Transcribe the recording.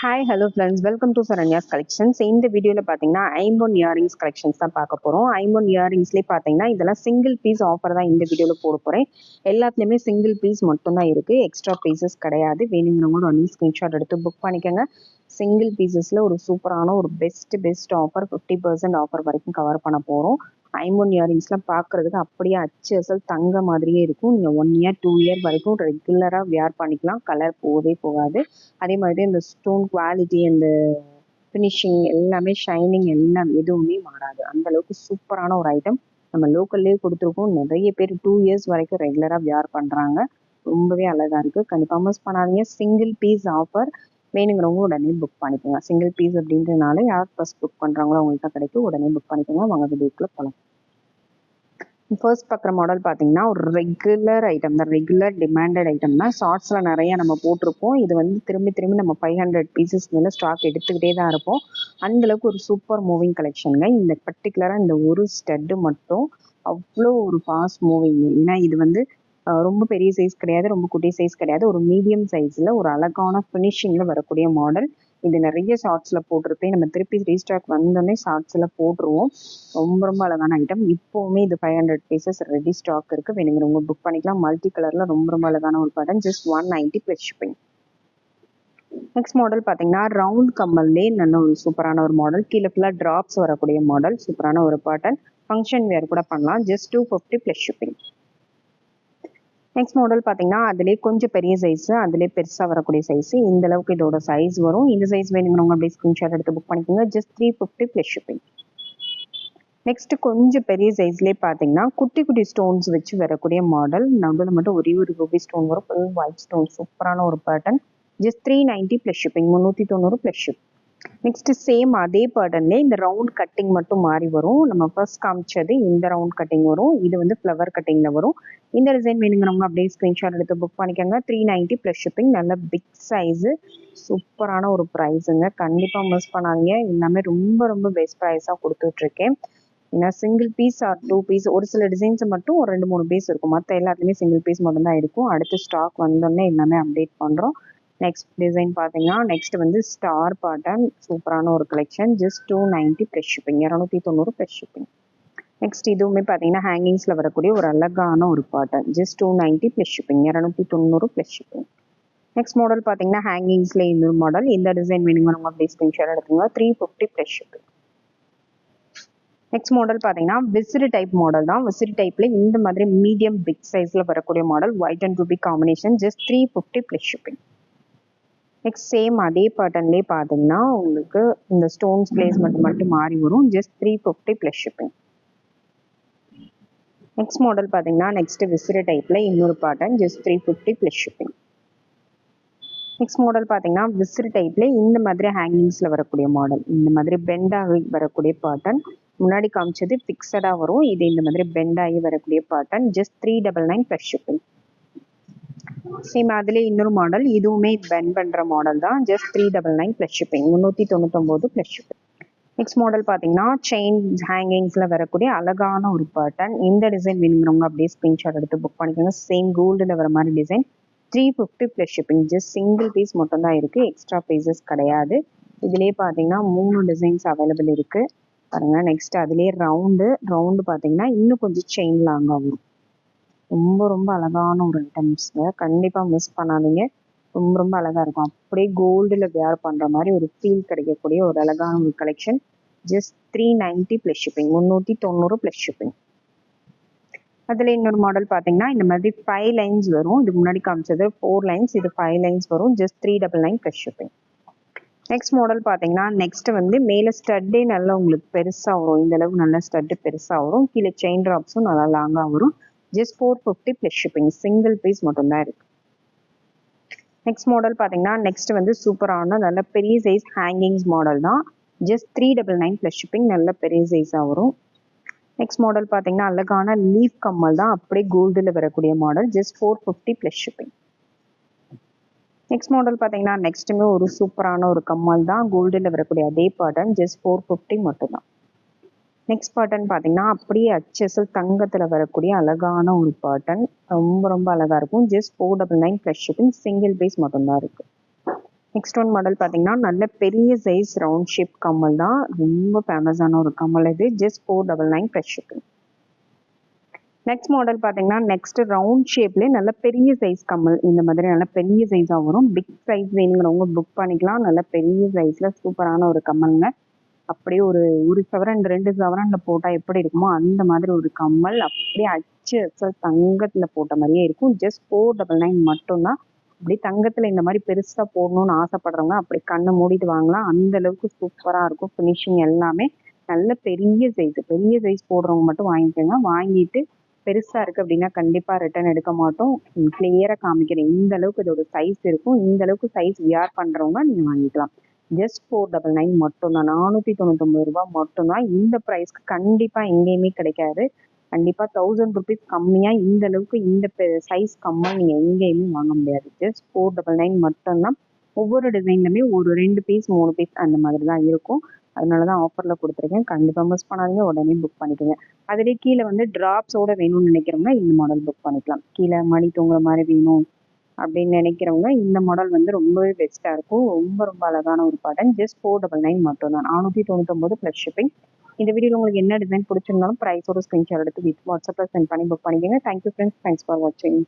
Hi hello friends welcome to Saranya's collections இந்த வீடியோவில் பார்த்தீங்கன்னா ஐம்போன் இயரிங்ஸ் கலெக்ஷன்ஸ் தான் பார்க்க போகிறோம் ஐம்போன் இயரிங்ஸ்லேயே பார்த்தீங்கன்னா இதெல்லாம் சிங்கிள் பீஸ் ஆஃபர் தான் இந்த வீடியோவில் போட போகிறேன் எல்லாத்துலேயுமே சிங்கிள் பீஸ் மட்டும்தான் இருக்குது எக்ஸ்ட்ரா பீசஸ் கிடையாது. வேணுங்கிறவங்க ஒன் ஸ்க்ரீன்ஷாட் எடுத்து புக் பண்ணிக்கோங்க. சிங்கிள் பீசஸில் ஒரு சூப்பரான ஒரு best best offer fifty percent offer வரைக்கும் கவர் பண்ண போகிறோம் ஐம்போன் இயரிங்ஸ்லாம் பார்க்குறதுக்கு அப்படியே அச்சு அசல் தங்க மாதிரியே இருக்கும். நீங்கள் ஒன் இயர் டூ இயர் வரைக்கும் ரெகுலராக வியர் பண்ணிக்கலாம். கலர் போகவே போகாது. அதே மாதிரி இந்த ஸ்டோன் குவாலிட்டி அந்த ஃபினிஷிங் எல்லாமே ஷைனிங் எல்லாம் எதுவுமே மாறாது. அந்தளவுக்கு சூப்பரான ஒரு ஐட்டம் நம்ம லோக்கல்லே கொடுத்துருக்கோம். நிறைய பேர் டூ இயர்ஸ் வரைக்கும் ரெகுலராக வியர் பண்ணுறாங்க ரொம்பவே அழகாக இருக்குது கண்டிப்பாக மிஸ் பண்ணாதீங்க. சிங்கிள் பீஸ் ஆஃபர் வேணுங்கிறவங்க உடனே புக் பண்ணிக்கோங்க. சிங்கிள் பீஸ் அப்படின்றனால யார் ஃபர்ஸ்ட் புக் பண்ணுறாங்களோ அவங்கள்ட்ட கிடைக்கும். உடனே புக் பண்ணிக்கோங்க. வாங்க வீட்டில் போகலாம் ஃபர்ஸ்ட் பார்க்குற மாடல் பார்த்தீங்கன்னா ஒரு ரெகுலர் ஐட்டம் தான். ரெகுலர் டிமாண்டட் ஐட்டம் தான். ஷார்ட்ஸில் நிறைய நம்ம போட்டிருப்போம். இது வந்து திரும்பி திரும்பி நம்ம ஃபைவ் ஹண்ட்ரட் பீசஸ் மேலே ஸ்டாக் எடுத்துக்கிட்டே தான் இருப்போம். அந்தளவுக்கு ஒரு சூப்பர் மூவிங் கலெக்ஷனுங்க இந்த பர்டிகுலராக இந்த ஒரு ஸ்டட்டு மட்டும் அவ்வளோ ஒரு ஃபாஸ்ட் மூவிங் ஏன்னா இது வந்து ரொம்ப பெரிய சைஸ் கிடையாது ரொம்ப குட்டி சைஸ் கிடையாது. ஒரு மீடியம் சைஸில் ஒரு அழகான ஃபினிஷிங்கில் வரக்கூடிய மாடல் இது நிறைய ஷார்ட்ஸில் போட்டிருப்பேன். நம்ம திருப்பி ரீஸ்டாக் வந்தோடனே ஷார்ட்ஸில் போட்டுருவோம். ரொம்ப ரொம்ப அழகான ஐட்டம் இப்போவுமே இது five hundred pieces ready stock இருக்குது வேணுங்கிறவங்க புக் பண்ணிக்கலாம். மல்டி கலரில் ரொம்ப ரொம்ப அழகான ஒரு pattern just one ninety plus shipping next model பார்த்தீங்கன்னா ரவுண்ட் கம்மல்லே நல்ல ஒரு சூப்பரான ஒரு மாடல் கீழே ஃபுல்லாக ட்ராப்ஸ் வரக்கூடிய மாடல் சூப்பரான ஒரு பேட்டர்ன் ஃபங்க்ஷன் வேர் கூட பண்ணலாம். Just two fifty plus shipping next model பார்த்தீங்கன்னா அதுலேயே கொஞ்சம் பெரிய சைஸு அதுலேயே பெருசாக வரக்கூடிய சைஸு இந்த அளவுக்கு இதோட சைஸ் வரும். இந்த சைஸ் வேணுங்கிறவங்க அப்படியே ஸ்க்ரீன்ஷாட் எடுத்து புக் பண்ணிக்கோங்க. Just three fifty plus shipping next கொஞ்சம் பெரிய சைஸ்லேயே பார்த்தீங்கன்னா குட்டி குட்டி ஸ்டோன்ஸ் வச்சு வரக்கூடிய மாடல் நடுவில் மட்டும் ஒரே ஒரு ரூபி ஸ்டோன் வரும். ஃபுல் ஒயிட் ஸ்டோன் சூப்பரான ஒரு pattern just three ninety plus shipping முந்நூற்றி தொண்ணூறு ப்ளஸ் ஷிப்பிங் நெக்ஸ்ட் சேம் அதே பேட்டர்ன்ல இந்த ரவுண்ட் கட்டிங் மட்டும் மாறி வரும். நம்ம ஃபர்ஸ்ட் காமிச்சது இந்த ரவுண்ட் கட்டிங் வரும். இது வந்து ஃப்ளவர் கட்டிங்ல வரும். இந்த டிசைன் வேணுங்கிறவங்க அப்படியே ஸ்கிரீன்ஷாட் எடுத்து புக் பண்ணிக்கோங்க. த்ரீ நைன்ட்டி ப்ளஸ் ஷிப்பிங் நல்ல பிக் சைஸு சூப்பரான ஒரு ப்ரைஸுங்க கண்டிப்பாக மிஸ் பண்ணாதீங்க. எல்லாமே ரொம்ப ரொம்ப பெஸ்ட் ப்ரைஸாக கொடுத்துட்ருக்கேன். ஏன்னா single piece or two piece ஒரு சில டிசைன்ஸ் மட்டும் ஒரு ரெண்டு மூணு பீஸ் இருக்கும். மற்ற எல்லாத்துலேயுமே சிங்கிள் பீஸ் மட்டும் தான் இருக்கும். அடுத்து ஸ்டாக் வந்தோடனே எல்லாமே அப்டேட் பண்ணுறோம் நெக்ஸ்ட் டிசைன் பார்த்தீங்கன்னா நெக்ஸ்ட் வந்து ஸ்டார் பேட்டர்ன் சூப்பரான ஒரு collection just two ninety plus shipping இரநூத்தி தொண்ணூறு ப்ளஸ் ஷிப்பிங் நெக்ஸ்ட் இதுவுமே பார்த்தீங்கன்னா ஹேங்கிங்ஸில் வரக்கூடிய ஒரு அழகான ஒரு pattern just two ninety plus shipping இரநூத்தி தொண்ணூறு ப்ளஸ் ஷிப்பிங் நெக்ஸ்ட் மாடல் பார்த்தீங்கன்னா ஹேங்கிங்ஸில் இன்னொரு மாடல் இந்த டிசைன் வேணுங்க நம்ம அப்படி ஸ்க்ரீன்ஷாட் எடுத்துங்க three fifty plus shipping next model பார்த்தீங்கன்னா விசிறி டைப் மாடல் தான். விசிறி டைப்பில் இந்த மாதிரி மீடியம் பிக் சைஸில் வரக்கூடிய model white and ruby combination just three fifty plus shipping next same அதே பேட்டர்ன்லேயே பார்த்தீங்கன்னா உங்களுக்கு இந்த ஸ்டோன்ஸ் பிளேஸ்மெண்ட் மட்டும் மாறி வரும். Just three fifty plus shipping next model பார்த்தீங்கன்னா நெக்ஸ்ட் விசிற டைப்பில் இன்னொரு pattern just three fifty plus shipping next model பார்த்தீங்கன்னா விசிறு டைப்பில் இந்த மாதிரி ஹேங்கிங்ஸில் வரக்கூடிய மாடல் இந்த மாதிரி பெண்டாகி வரக்கூடிய பேட்டர்ன் முன்னாடி காமிச்சது ஃபிக்ஸடாக வரும். இது இந்த மாதிரி பெண்டாகி வரக்கூடிய pattern just three double nine plus shipping same அதுலேயே இன்னொரு மாடல் இதுவுமே பென் பண்ணுற மாடல் தான். Just three double nine plus shipping முந்நூற்றி தொண்ணூத்தொம்போது ப்ளஸ் ஷிப்பிங் நெக்ஸ்ட் மாடல் பார்த்தீங்கன்னா செயின் ஹேங்கிங்ஸில் வரக்கூடிய அழகான ஒரு பேட்டர்ன் இந்த டிசைன் வேணுங்கிறவங்க அப்படியே ஸ்க்ரீன்ஷாட் எடுத்து புக் பண்ணிக்கோங்க. சேம் கோல்டில் வர மாதிரி design three fifty plus shipping just single piece மட்டும் தான் இருக்குது எக்ஸ்ட்ரா பீசஸ் கிடையாது. இதுலேயே பார்த்தீங்கன்னா மூணு டிசைன்ஸ் அவைலபிள் இருக்குது பாருங்கள் நெக்ஸ்ட் அதுலேயே ரவுண்டு ரவுண்டு பார்த்தீங்கன்னா இன்னும் கொஞ்சம் செயின் லாங்காக வரும் ரொம்ப ரொம்ப அழகான ஒரு ஐட்டம்ஸ்ங்க கண்டிப்பாக மிஸ் பண்ணாதீங்க. ரொம்ப ரொம்ப அழகாக இருக்கும். அப்படியே கோல்டில் வேர் பண்ணுற மாதிரி ஒரு ஃபீல் கிடைக்கக்கூடிய ஒரு அழகான ஒரு collection just three ninety plus shipping முந்நூற்றி தொண்ணூறு ப்ளஸ் ஷிப்பிங் அதில் இன்னொரு மாடல் பார்த்தீங்கன்னா இந்த மாதிரி ஃபைவ் லைன்ஸ் வரும். இதுக்கு முன்னாடி காமிச்சது ஃபோர் லைன்ஸ் இது ஃபைவ் லைன்ஸ் வரும். Just three double nine plus shipping next model பார்த்தீங்கன்னா நெக்ஸ்ட் வந்து மேலே ஸ்டட்டே நல்லா உங்களுக்கு பெருசாக வரும். இந்த அளவுக்கு நல்லா ஸ்டட்டு பெருசாக வரும். கீழே செயின் ட்ராப்ஸும் நல்லா லாங்காக வரும். Just four fifty plus shipping single piece மட்டும்தான் இருக்கு. நெக்ஸ்ட் மாடல் பார்த்தீங்கன்னா நெக்ஸ்ட் வந்து சூப்பரான நல்ல பெரிய சைஸ் ஹேங்கிங்ஸ் மாடல் தான். Just three double nine plus shipping நல்ல பெரிய சைஸாக வரும். நெக்ஸ்ட் மாடல் பார்த்தீங்கன்னா அழகான லீஃப் கம்மல் தான். அப்படியே கோல்டில் வரக்கூடிய model just four fifty plus shipping next model பார்த்தீங்கன்னா நெக்ஸ்ட்டுமே ஒரு சூப்பரான ஒரு கம்மல் தான். கோல்டில் வரக்கூடிய அதே பேட்டர்ன் ஜஸ்ட் ஃபோர் ஃபிஃப்டி மட்டும்தான். நெக்ஸ்ட் பேட்டர்ன் பார்த்தீங்கன்னா அப்படியே அச்சஸில் தங்கத்தில் வரக்கூடிய அழகான ஒரு பேட்டர்ன் ரொம்ப ரொம்ப அழகாக இருக்கும். Just four double nine plus shipping single piece மட்டும்தான் இருக்குது நெக்ஸ்ட் ஒன் மாடல் பார்த்தீங்கன்னா நல்ல பெரிய சைஸ் ரவுண்ட் ஷேப் கம்மல் தான். ரொம்ப ஃபேமஸான ஒரு கம்மல் இது. Just four double nine plus shipping next model பார்த்தீங்கன்னா நெக்ஸ்ட் ரவுண்ட் ஷேப்லேயே நல்ல பெரிய சைஸ் கம்மல். இந்த மாதிரி நல்ல பெரிய சைஸாக வரும். பிக் சைஸ் வேணுங்கிறவங்க புக் பண்ணிக்கலாம். நல்ல பெரிய சைஸில் சூப்பரான ஒரு கம்மலுங்க அப்படியே ஒரு ஒரு சவரன் ரெண்டு சவரன்ல போட்டால் எப்படி இருக்குமோ அந்த மாதிரி ஒரு கம்மல் அப்படியே அச்சு அச்சல் தங்கத்தில் போட்ட மாதிரியே இருக்கும். ஜஸ்ட் ஃபோர் டபுள் நைன் மட்டும்தான். அப்படி தங்கத்தில் இந்த மாதிரி பெருசாக போடணும்னு ஆசைப்படுறவங்க அப்படி கண்ணை மூடிட்டு வாங்கலாம். அந்த அளவுக்கு சூப்பராக இருக்கும். ஃபினிஷிங் எல்லாமே நல்ல பெரிய சைஸ் பெரிய சைஸ் போடுறவங்க மட்டும் வாங்கிக்கோங்க. வாங்கிட்டு பெருசா இருக்கு அப்படின்னா கண்டிப்பா ரிட்டர்ன் எடுக்க மாட்டோம். கிளியரா காமிக்கிறேன். இந்த அளவுக்கு இதோட சைஸ் இருக்கும். இந்த அளவுக்கு சைஸ் வியார் பண்றவங்க நீங்க வாங்கிக்கலாம். ஜஸ்ட் ஃபோர் டபுள் நைன் மட்டும்தான். நானூற்றி தொண்ணூத்தொம்பது ரூபாய் மட்டும்தான். இந்த ப்ரைஸ்க்கு கண்டிப்பாக எங்கேயுமே கிடைக்காது. கண்டிப்பாக தௌசண்ட் ருபீஸ் கம்மியாக இந்த அளவுக்கு இந்த சைஸ் கம்மியாக நீங்கள் எங்கேயுமே வாங்க முடியாது. ஜஸ்ட் ஃபோர் டபுள் நைன் மட்டும்தான். ஒவ்வொரு டிசைன்லுமே ஒரு ரெண்டு பீஸ் மூணு பீஸ் அந்த மாதிரி தான் இருக்கும். அதனால தான் ஆஃபரில் கொடுத்துருக்கேன். கண்டிப்பாக மிஸ் பண்ணாதீங்க. உடனே புக் பண்ணிக்கோங்க. அதுலேயே கீழே வந்து ட்ராப்ஸோட வேணும்னு நினைக்கிறோம்னா இந்த மாடல் புக் பண்ணிக்கலாம். கீழே மணி தூங்குற மாதிரி வேணும். அப்படின்னு நினைக்கிறவங்க இந்த மாடல் வந்து ரொம்பவே பெஸ்ட்டாக இருக்கும். ரொம்ப ரொம்ப அழகான ஒரு பாட்டன் ஜஸ்ட் ஃபோர் டபுள் நைன் மட்டும் தான் நானூற்றி தொண்ணூத்தொம்பது ப்ளஸ் ஷிப்பிங் இந்த வீடியோ உங்களுக்கு என்ன டிசைன் பிடிச்சிருந்தாலும் ப்ரைஸோட ஸ்க்ரீன்ஷாட் எடுத்து வித் வாட்ஸ்அப்பில் சென்ட் பண்ணி புக் பண்ணிக்கோங்க. Thank you friends thanks for வாட்சிங்